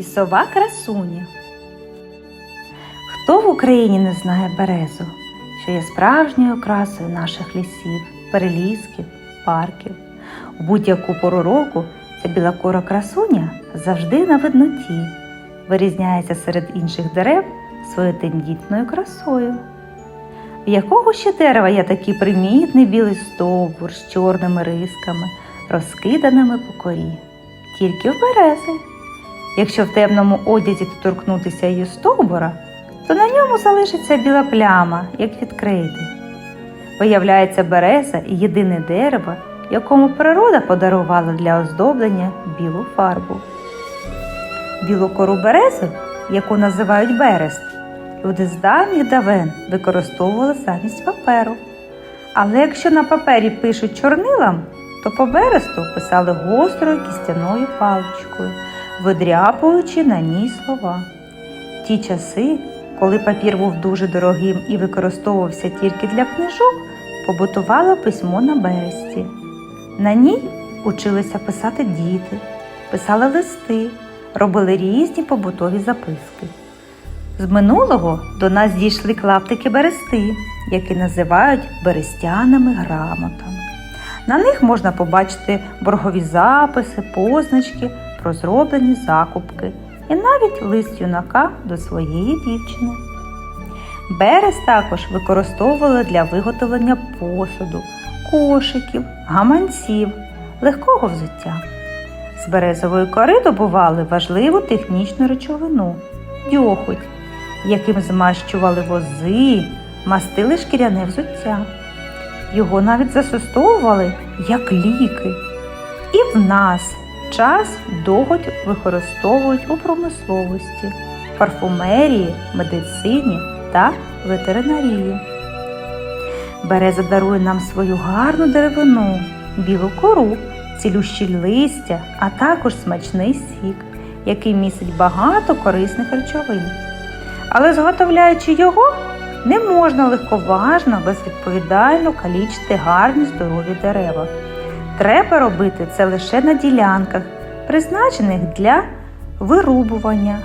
Лісова красуня. Хто в Україні не знає березу, що є справжньою окрасою наших лісів, перелісків, парків. У будь-яку пору року ця білокора красуня завжди на видноті, вирізняється серед інших дерев своєю тендітною красою. В якого ще дерева є такий примітний білий стовбур з чорними рисками, розкиданими по корі? Тільки в берези. Якщо в темному одязі торкнутися її стовбура, то на ньому залишиться біла пляма, як від крейди. Виявляється, береза і єдине дерево, якому природа подарувала для оздоблення білу фарбу. Білу кору берези, яку називають берест, люди з давніх давен використовували замість паперу. Але якщо на папері пишуть чорнилам, то по бересту писали гострою кістяною паличкою, видряпуючи на ній слова. Ті часи, коли папір був дуже дорогим і використовувався тільки для книжок, побутувало письмо на бересті. На ній училися писати діти, писали листи, робили різні побутові записки. З минулого до нас дійшли клаптики берести, які називають берестяними грамотами. На них можна побачити боргові записи, позначки про зроблені закупки і навіть лист юнака до своєї дівчини. Берез також використовували для виготовлення посуду, кошиків, гаманців, легкого взуття. З березової кори добували важливу технічну речовину дьохоть, яким змащували вози, мастили шкіряне взуття. Його навіть застосовували як ліки. І в нас час доготь використовують у промисловості, парфумерії, медицині та ветеринарії. Береза дарує нам свою гарну деревину, білу кору, цілющі листя, а також смачний сік, який містить багато корисних речовин. Але зготовляючи його, не можна легковажно, безвідповідально калічити гарні здорові дерева. Треба робити це лише на ділянках, призначених для вирубування.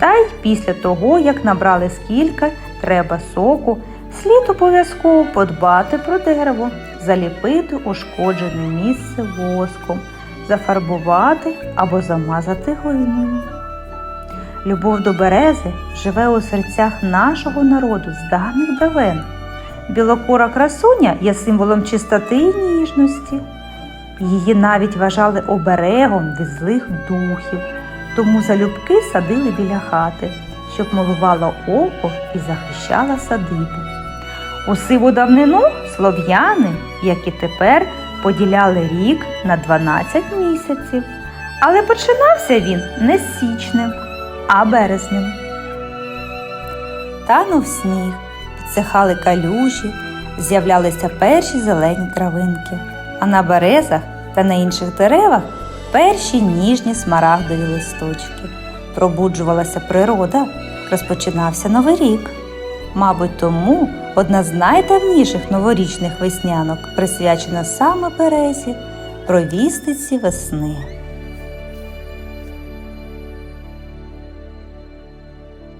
Та й після того, як набрали скільки треба соку, слід обов'язково подбати про дерево, заліпити ушкоджене місце воском, зафарбувати або замазати глиною. Любов до берези живе у серцях нашого народу з давніх давен. Білокура красуня є символом чистоти і ніжності. Її навіть вважали оберегом від злих духів, тому залюбки садили біля хати, щоб милувало око і захищала садибу. У сиву давнину слов'яни, як і тепер, поділяли рік на 12 місяців, але починався він не з січнем, а березнем. Танув сніг, підсихали калюжі, з'являлися перші зелені травинки, а на березах та на інших деревах перші ніжні смарагдові листочки. Пробуджувалася природа, розпочинався новий рік. Мабуть, тому одна з найдавніших новорічних веснянок присвячена саме березі, провістиці весни.